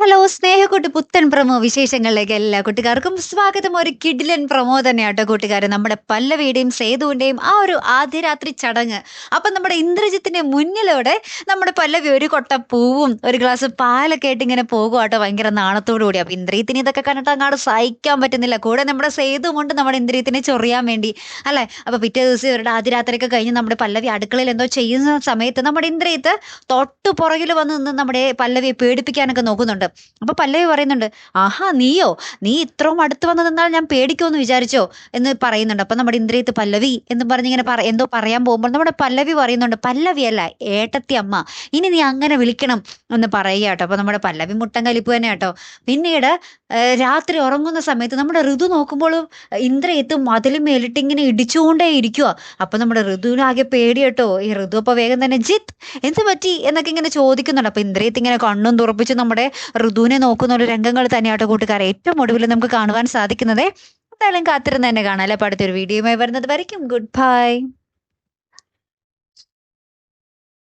Hello സ്നേഹക്കുട്ടി പുത്തൻ promo വിശേഷങ്ങളിലേക്ക് എല്ലാ കുട്ടികാർക്കും സ്വാഗതം. ഒരു കിഡിലൻ പ്രമോ തന്നെയാട്ടോ കൂട്ടുകാരെ. നമ്മുടെ പല്ലവിയുടെയും സേതുവിന്റെയും ആ ഒരു ആദ്യരാത്രി ചടങ്ങ്. അപ്പം നമ്മുടെ ഇന്ദ്രജിത്തിന്റെ മുന്നിലൂടെ നമ്മുടെ പല്ലവി ഒരു കൊട്ട പൂവും ഒരു ഗ്ലാസ് പാലൊക്കെ ആയിട്ട് ഇങ്ങനെ പോകുവാട്ടോ. ഭയങ്കര നാണത്തോടു കൂടി അപ്പം ഇന്ദ്രിയത്തിന് ഇതൊക്കെ കണ്ടിട്ട് അങ്ങോട്ട് സഹിക്കാൻ പറ്റുന്നില്ല. കൂടെ നമ്മുടെ സേതു കൊണ്ട് നമ്മുടെ ഇന്ദ്രിയത്തിനെ ചൊറിയാൻ വേണ്ടി. അല്ലേ? അപ്പം പിറ്റേ ദിവസം ഇവരുടെ ആദ്യരാത്രിയൊക്കെ കഴിഞ്ഞ് നമ്മുടെ പല്ലവി അടുക്കളയിൽ എന്തോ ചെയ്യുന്ന സമയത്ത് നമ്മുടെ ഇന്ദ്രിയത്ത് തൊട്ടു പുറകിൽ വന്ന് നിന്ന് നമ്മുടെ പല്ലവിയെ പേടിപ്പിക്കാനൊക്കെ നോക്കുന്നുണ്ട്. അപ്പൊ പല്ലവി പറയുന്നുണ്ട് ആഹാ നീയോ? നീ ഇത്രയും അടുത്ത് വന്ന് നിന്നാൽ ഞാൻ പേടിക്കുമെന്ന് വിചാരിച്ചോ? എന്ന് പറയുന്നുണ്ട്. അപ്പൊ നമ്മുടെ ഇന്ദ്രിയത്ത് പല്ലവി എന്ന് പറഞ്ഞിങ്ങനെ പറ എന്തോ പറയാൻ പോകുമ്പോൾ നമ്മുടെ പല്ലവി പറയുന്നുണ്ട് പല്ലവി അല്ല ഏട്ടത്തി അമ്മ. ഇനി നീ അങ്ങനെ വിളിക്കണം എന്ന് പറയുക കേട്ടോ അപ്പൊ നമ്മുടെ പല്ലവി മുട്ടം കലിപ്പ് തന്നെ കേട്ടോ പിന്നീട് രാത്രി ഉറങ്ങുന്ന സമയത്ത് നമ്മുടെ ഋതു നോക്കുമ്പോൾ എത്തും മതിലും മേലിട്ട് ഇങ്ങനെ ഇടിച്ചുകൊണ്ടേ ഇരിക്കുക അപ്പം നമ്മുടെ ഋതുവിനാകെ പേടി കേട്ടോ ഈ ഋതു അപ്പോൾ വേഗം തന്നെ ജിത്ത് എന്ത് പറ്റി? എന്നൊക്കെ ഇങ്ങനെ ചോദിക്കുന്നുണ്ട്. അപ്പം ഇന്ദ്രയത്ത് ഇങ്ങനെ കണ്ണും തുറപ്പിച്ച് നമ്മുടെ ഋതുവിനെ നോക്കുന്ന ഒരു രംഗങ്ങൾ തന്നെയാട്ടോ കൂട്ടുകാരെ. ഏറ്റവും ഒടുവിൽ നമുക്ക് കാണുവാൻ സാധിക്കുന്നത് എന്തായാലും കാത്തിരുന്ന് തന്നെ കാണാം. അല്ലെ? അടുത്തൊരു വീഡിയോയുമായി വരുന്നത് വരയ്ക്കും. Good bye.